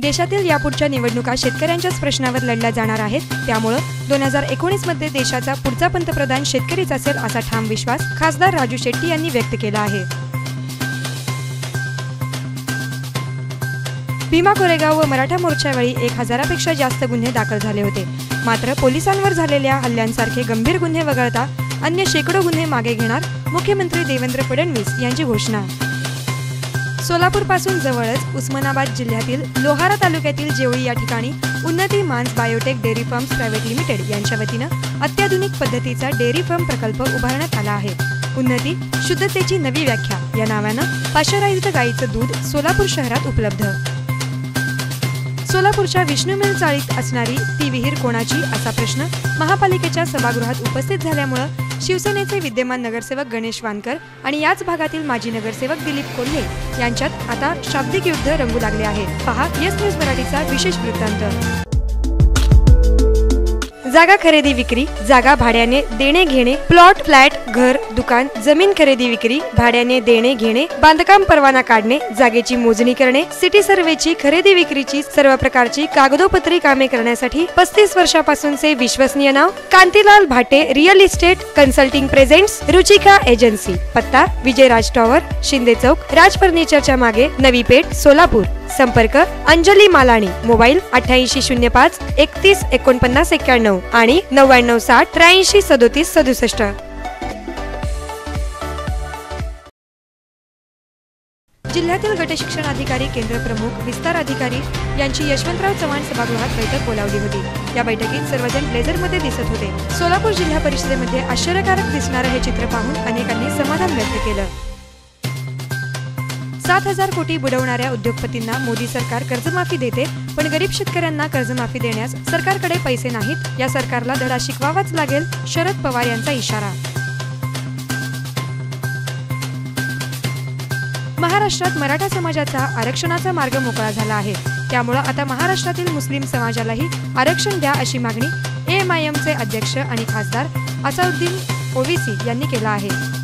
देशातील यापुढच्या निवडणुका शेतकऱ्यांच्याच प्रश्नावर लढल्या जाणार आहेत. त्यामुळं दोन हजार एकोणीसमध्ये देशाचा पुढचा पंतप्रधान शेतकरीच असेल असा ठाम विश्वास खासदार राजू शेट्टी यांनी व्यक्त केला आहे. भीमा कोरेगाव व मराठा मोर्चावेळी एक हजारापेक्षा जास्त गुन्हे दाखल झाले होते. मात्र पोलिसांवर झालेल्या हल्ल्यांसारखे गंभीर गुन्हे वगळता अन्य शेकडो गुन्हे मागे घेणार मुख्यमंत्री देवेंद्र फडणवीस यांची घोषणा. सोलापूरपासून जवळच उस्मानाबाद जिल्ह्यातील लोहारा तालुक्यातील जेवळी या ठिकाणी उन्नती मांस biotech dairy farms private limited यांच्या वतीनं अत्याधुनिक पद्धतीचा डेअरी फार्म प्रकल्प उभारण्यात आला आहे. उन्नती शुद्धतेची नवी व्याख्या या नावानं पाश्चराइज्ड गाईचं दूध सोलापूर शहरात उपलब्ध. सोलापूरच्या विष्णू मिल चाळीत असणारी ती विहीर कोणाची? असा प्रश्न महापालिकेच्या सभागृहात उपस्थित झाल्यामुळं शिवसेनेचे विद्यमान नगरसेवक गणेश वानकर आणि याच भागातील माजी नगरसेवक दिलीप कोल्हे यांच्यात आता शाब्दिक युद्ध रंगू लागले आहे. पहा येस न्यूज मराठीचा विशेष वृत्तांत. जागा खरेदी विक्री जागा भाड्याने देणे घेणे प्लॉट फ्लॅट घर दुकान जमीन खरेदी विक्री भाड्याने देणे घेणे बांधकाम परवाना काढणे जागेची मोजणी करणे सिटी सर्वेची खरेदी विक्रीची सर्व प्रकारची कागदोपत्री कामे करण्यासाठी पस्तीस वर्षापासूनचे विश्वसनीय नाव Kantilal Bhate real estate consulting presents Ruchika agency. पत्ता विजय राज टॉवर शिंदे चौक राज फर्निचरच्या मागे नवी पेठ सोलापूर. संपर्क अंजली मालाणी मोबाईल अठ्याऐंशी शून्य पाच एकतीस एकोणपन्नास एक्क्याण्णव आणि नव्याण्णव साठ त्र्याऐंशी सदोतीस सदुसष्ट. जिल्ह्यातील गटशिक्षण अधिकारी केंद्र प्रमुख विस्तार अधिकारी यांची यशवंतराव चव्हाण सभागृहात बैठक बोलावली होती. या बैठकीत सर्वजण ब्लेझरमध्ये दिसत होते. सोलापूर जिल्हा परिषदेमध्ये आश्चर्यकारक दिसणारं हे चित्र पाहून अनेकांनी समाधान व्यक्त केलं. सात हजार कोटी बुडवणाऱ्या उद्योगपतींना मोदी सरकार कर्जमाफी देते पण गरीब शेतकऱ्यांना कर्जमाफी देण्यास सरकारकडे पैसे नाहीत या सरकारला धडा शिकवावाच लागेल शरद पवार यांचा इशारा. महाराष्ट्रात मराठा समाजाचा आरक्षणाचा मार्ग मोकळा झाला आहे. त्यामुळं आता महाराष्ट्रातील मुस्लिम समाजालाही आरक्षण द्या अशी मागणी एएमआयएमचे अध्यक्ष आणि खासदार असाउद्दीन ओवीसी यांनी केला आहे.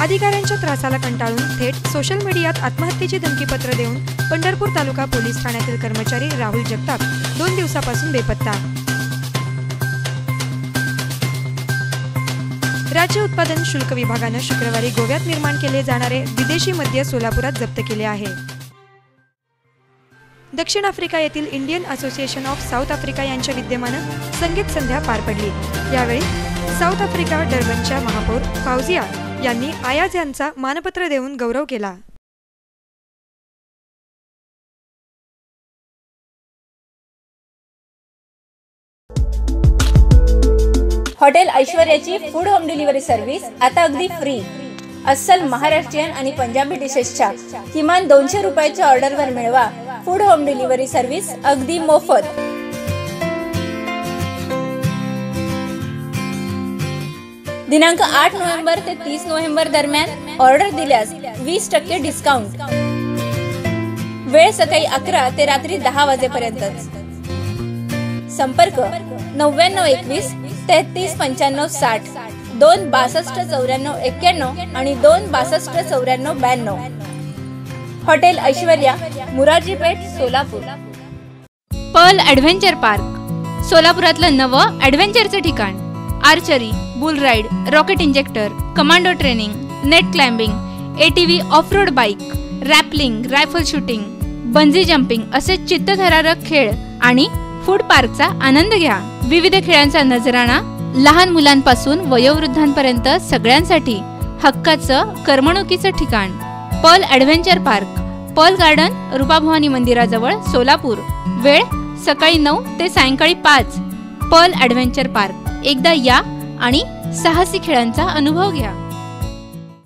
अधिकाऱ्यांच्या त्रासाला कंटाळून थेट सोशल मीडियात आत्महत्येची धमकीपत्र देऊन पंढरपूर तालुका पोलीस ठाण्यातील कर्मचारी राहुल जगताप दोन दिवसापासून बेपत्ता. राज्य उत्पादन शुल्क विभागानं शुक्रवारी गोव्यात निर्माण केले जाणारे विदेशी मद्य सोलापुरात जप्त केले आहे. दक्षिण आफ्रिका येथील Indian association of south Africa यांच्या विद्यमानं संगीत संध्या पार पडली. यावेळी साऊथ आफ्रिका डर्बनच्या महापौर फाउजिया यांनी आयाज यांचा मानपत्र देऊन गौरव केला. हॉटेल ऐश्वर्याची फूड होम डिलिव्हरी सर्व्हिस आता अगदी फ्री. अस्सल महाराष्ट्रीयन आणि पंजाबी डिशेसच्या किमान दोनशे रुपयाच्या ऑर्डरवर मिळवा फूड होम डिलिव्हरी सर्व्हिस अगदी मोफत. दिनांक आठ नोव्हेंबर ते तीस नोव्हेंबर दरम्यान ऑर्डर दिल्यास वीस टक्के डिस्काउंट. वेळ सकाळी अकरा ते रात्री दहा वाजेपर्यंत. संपर्क नव्याण्णव एकवीस तेहतीस पंच्याण्णव साठ दोन बासष्ट चौऱ्याण्णव एक्क्याण्णव आणि दोन बासष्ट चौऱ्याण्णव ब्याण्णव. Hotel Aishwarya Morarji Peth Solapur. Pearl adventure park सोलापुरातलं नवं ॲडव्हेंचरचं ठिकाण. Archery bull ride rocket injector commando training net climbing A T V off road bike rappelling rifle shooting bungee jumping असे चित्तथरारक खेळ आणि फूड पार्कचा आनंद घ्या. विविध खेळांचा नजराणा लहान मुलांपासून वयोवृद्धांपर्यंत सगळ्यांसाठी हक्काचं करमणुकीचं ठिकाण. Pearl adventure park Pearl garden Rupabhavani मंदिराजवळ सोलापूर. वेळ सकाळी नऊ ते सायंकाळी पाच. Pearl adventure park. एकदा या आणि साहसी खेळांचा अनुभव घ्या.